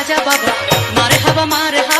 রাজা বাবা মার হাবা মার হাবা